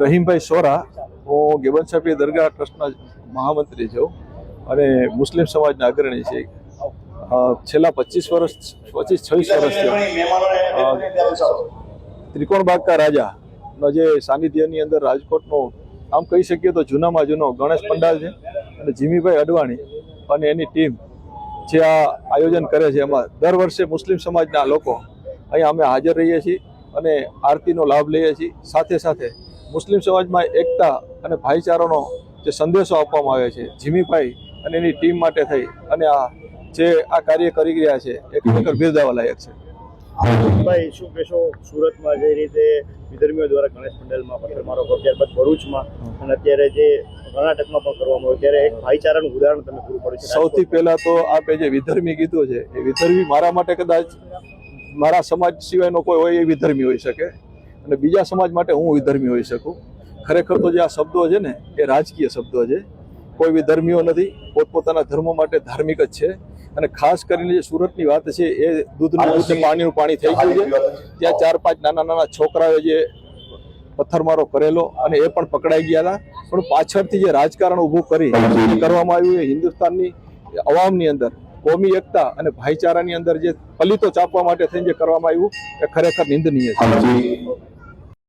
રહીમભાઈ સોરા, હું ગેબન સાપી દરગાહ ટ્રસ્ટના મહામંત્રી છું અને મુસ્લિમ સમાજના અગ્રણી છે. છેલ્લા પચીસ વર્ષ, પચીસ છવ્વીસ વર્ષથી ત્રિકોણ બાગકા રાજાનો જે સાનિધ્યની અંદર રાજકોટનો, આમ કહી શકીએ તો જૂનામાં જૂનો ગણેશ પંડાલ છે અને જીમીભાઈ અડવાણી અને એની ટીમ જે આ આયોજન કરે છે. એમાં દર વર્ષે મુસ્લિમ સમાજના લોકો અહીંયા અમે હાજર રહીએ છીએ અને આરતીનો લાભ લઈએ છીએ. સાથે સાથે મુસ્લિમ સમાજમાં એકતા અને ભાઈચારાનો જે સંદેશો આપવામાં આવે છે જીમીભાઈ અને એની ટીમ માટે થઈ અને આ જે આ કાર્ય કરી રહ્યા છે એ ખરેખર બિરદાવા લાયક છે ભાઈ શું કહેશો? સુરતમાં જે રીતે વિધર્મીઓ દ્વારા ગણેશ મંડળમાં પથ્થરમારો કર્યો ત્યારબાદ ભરૂચમાં અને અત્યારે જે કર્ણાટકમાં પણ કરવામાં આવ્યો ત્યારે એક ભાઈચારાનું ઉદાહરણ તમે પૂરું પડ્યું છે. સૌથી પહેલા તો આપે જે વિધર્મી કીધું છે એ વિધર્મી મારા માટે કદાચ મારા સમાજ સિવાયનો કોઈ હોય એ વિધર્મી હોઈ શકે. અને બીજા સમાજ માટે હું વિધર્મી હોઈ શકું. ખરેખર તો જે આ શબ્દો છે ને એ રાજકીય શબ્દો છે. કોઈ વિધર્મીઓ નથી પોતપોતાના ધર્મ માટે ધાર્મિક જ છે. અને ખાસ કરીને જે સુરતની વાત છે એ દૂધનું દૂધ પાણીનું પાણી થઈ ગયું છે. ત્યાં ચાર પાંચ નાના નાના છોકરાઓએ જે પથ્થરમારો કરેલો અને એ પણ પકડાઈ ગયા હતા. પણ પાછળથી જે રાજકારણ ઊભું કરી કરવામાં આવ્યું એ હિન્દુસ્તાનની અવામની અંદર કોમી એકતા અને ભાઈચારાની અંદર જે પલિતો ચાપવા માટે થઈને જે કરવામાં આવ્યું એ ખરેખર નિંદનીય છે.